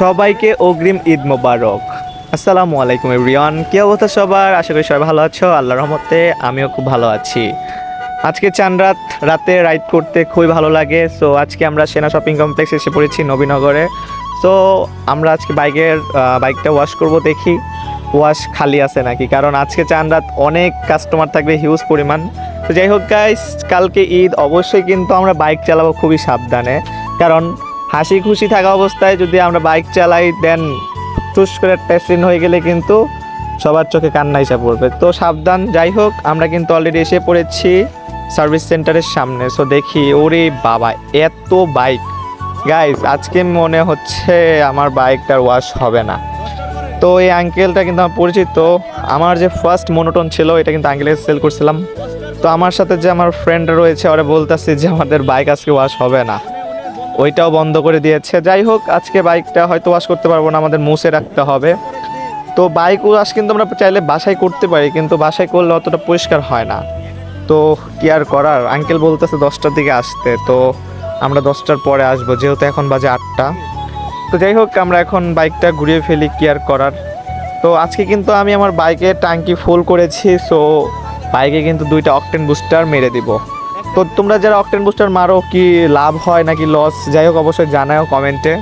সবাইকে অগ্রিম ঈদ মোবারক। আসসালামু আলাইকুম এভরিওয়ান, কি অবস্থা সবার? আশা করি সবাই ভালো আছো আল্লাহ রহমতে আমিও খুব ভালো আছি। আজকে চান রাত, রাতে রাইড করতে খুবই ভালো লাগে সো আজকে আমরা সেনা শপিং কমপ্লেক্সে এসে পড়েছি নবীনগরে। সো আমরা আজকে বাইকের বাইকটা ওয়াশ করব দেখি, ওয়াশ খালি আছে নাকি? কারণ আজকে চান রাত অনেক কাস্টমার থাকবে হিউজ পরিমাণ। তো যাই হোক গাইস কালকে ঈদ, অবশ্যই কিন্তু আমরা বাইক চালাবো খুবই সাবধানে, কারণ হাসি খুশি থাকা অবস্থায় যদি আমরা বাইক চালাই দেন টুস করে টেস্টিন হয়ে গেলে কিন্তু সবার চোখে কান্না এসে পড়বে। তো সাবধান, যাই হোক, আমরা কিন্তু অলরেডি এসে পড়েছি সার্ভিস সেন্টারের সামনে। সো দেখি, ওরে বাবা, এত বাইক গাইস আজকে মনে হচ্ছে আমার বাইকটার ওয়াশ হবে না। তো এই আঙ্কেলটা কিন্তু আমার পরিচিত। আমার যে ফার্স্ট মনোটন ছিল, এটা কিন্তু আঙ্কেলের সেল করছিলাম। তো আমার সাথে যে আমার ফ্রেন্ড রয়েছে, ওরা বলতেছে যে আমাদের বাইক আজকে ওয়াশ হবে না। ওইটাও বন্ধ করে দিয়েছে। যাই হোক, আজকে বাইকটা হয়তো ওয়াশ করতে পারব না, আমাদের মুছে রাখতে হবে। তো বাইক ওয়াশ কিন্তু আমরা চাইলে বাসায় করতে পারি, কিন্তু বাসায় করলে অতটা পরিষ্কার হয় না। তো কি আর করার? আঙ্কেল বলতেছে দশটার দিকে আসতে, তো আমরা দশটার পরে আসব, যেহেতু এখন বাজে আটটা। তো যাই হোক, আমরা এখন বাইকটা ঘুরিয়ে ফেলি, কি আর করার? তো আজকে কিন্তু আমি আমার বাইকের ট্যাঙ্কি ফুল করেছি সো বাইকে কিন্তু দুইটা অকটেন বুস্টার মেরে দিব। তো তোমরা যারা অকটেন বুস্টার মারো, কি লাভ হয় নাকি লস যাই হোক, অবশ্যই জানাও কমেন্টে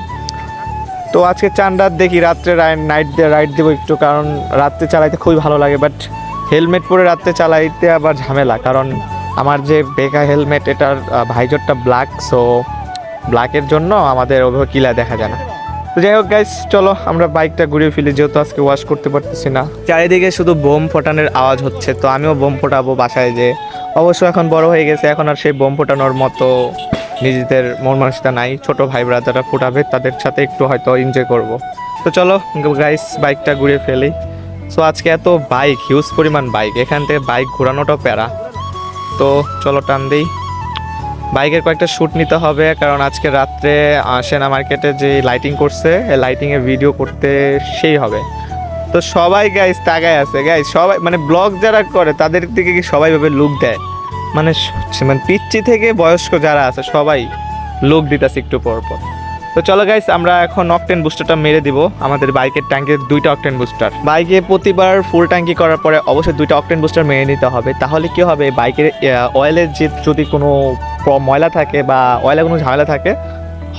তো আজকে চান রাত দেখি, রাত্রে নাইট দিয়ে রাইড দেবো একটু, কারণ রাত্রে চালাইতে খুবই ভালো লাগে বাট হেলমেট পরে রাত্রে চালাইতে আবার ঝামেলা, কারণ আমার যে বেকা হেলমেট এটার ভাইজরটা ব্ল্যাক সো ব্ল্যাকের জন্য আমাদের ওভাবে কিলা দেখা যায় না। তো যাই হোক গাইস চলো, আমরা বাইকটা ঘুরিয়ে ফেলি যেহেতু আজকে ওয়াশ করতে পারতেছি না। চারিদিকে শুধু বোম ফোটানোর আওয়াজ হচ্ছে, তো আমিও বোম ফোটাবো বাসায় যে অবশ্য এখন বড় হয়ে গেছে, এখন আর সেই বোম ফোটানোর মতো নিজেদের মন মানসিকতা নাই, ছোট ভাই ব্রাদাররা ফোটাবে, তাদের সাথে একটু হয়তো এনজয় করব। তো চলো গাইস বাইকটা ঘুরে ফেলি। সো আজকে এত বাইক হিউজ পরিমাণ বাইক এখান থেকে বাইক ঘোরানোটাও প্যারা। তো চলো, টান দিই। বাইকের কয়েকটা শ্যুট নিতে হবে, কারণ আজকে রাত্রে সেনা মার্কেটে যে লাইটিং করছে লাইটিংয়ের ভিডিও করতে সেই হবে। তো সবাই গাইস তাকায় আছে। গাইস সবাই মানে ব্লগ যারা করে, তাদের দিকে কি সবাই ভাবে লুক দেয়? মানে মানে পিচ্ছি থেকে বয়স্ক যারা আছে, সবাই লুক দিতেছে একটু পর পর। তো চলো গাইস আমরা এখন অকটেন বুস্টারটা মেরে দিব। আমাদের বাইকের ট্যাঙ্কের দুইটা অকটেন বুস্টার বাইকে প্রতিবার ফুল ট্যাঙ্কি করার পরে অবশ্যই দুইটা অকটেন বুস্টার মেরে নিতে হবে। তাহলে কি হবে? বাইকের অয়েলের যে যদি কোনো ময়লা থাকে বা অয়েলে কোনো ঝামেলা থাকে,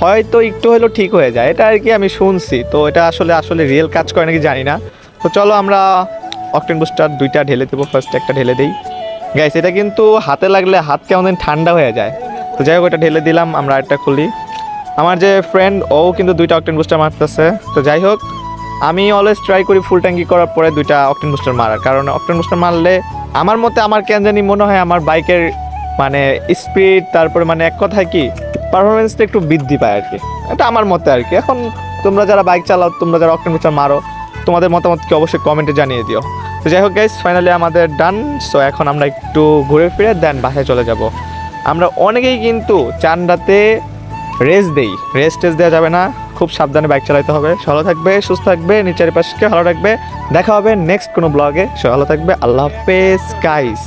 হয়তো একটু হলেও ঠিক হয়ে যায়। এটা আর কি আমি শুনছি। তো এটা আসলে আসলে রিয়েল কাজ করে নাকি জানি না। তো চলো আমরা অকটেন বুস্টার দুইটা ঢেলে দেবো। ফার্স্ট একটা ঢেলে দিই। গাইস এটা কিন্তু হাতে লাগলে হাত কেমন ঠান্ডা হয়ে যায়। তো যাই হোক এটা ঢেলে দিলাম, আমরা একটা খুলি। আমার যে ফ্রেন্ড ও কিন্তু দুইটা অকটেন বুস্টার মারতেছে। তো যাই হোক, আমি অলওয়েজ ট্রাই করি ফুল ট্যাঙ্কি করার পরে দুইটা অকটেন বুস্টার মারার। কারণ অকটেন বুস্টার মারলে আমার মতে আমার কেন জানি মনে হয় আমার বাইকের মানে স্পিড তারপরে মানে এক কথায় কি পারফরমেন্সটা একটু বৃদ্ধি পায় আর কি। এটা আমার মতে আর কি। এখন তোমরা যারা বাইক চালাও, তোমরা যারা অকটেন বুস্টার মারো তোমাদের মতামত কি অবশ্যই কমেন্টে জানিয়ে দিও। তো যাই হোক গাইজ ফাইনালি আমাদের ডান সো এখন আমরা একটু ঘুরে ফিরে দেন বাসায় চলে যাব। আমরা অনেকেই কিন্তু চান্ডাতে রেস্ট দেই। রেস্ট টেস্ট দেওয়া যাবে না, খুব সাবধানে বাইক চালাতে হবে। ভালো থাকবে, সুস্থ থাকবে নিচের পাশকে ভালো রাখবে। দেখা হবে নেক্সট কোনো ব্লগে ভালো থাকবে, আল্লাহ হাফেজ গাইস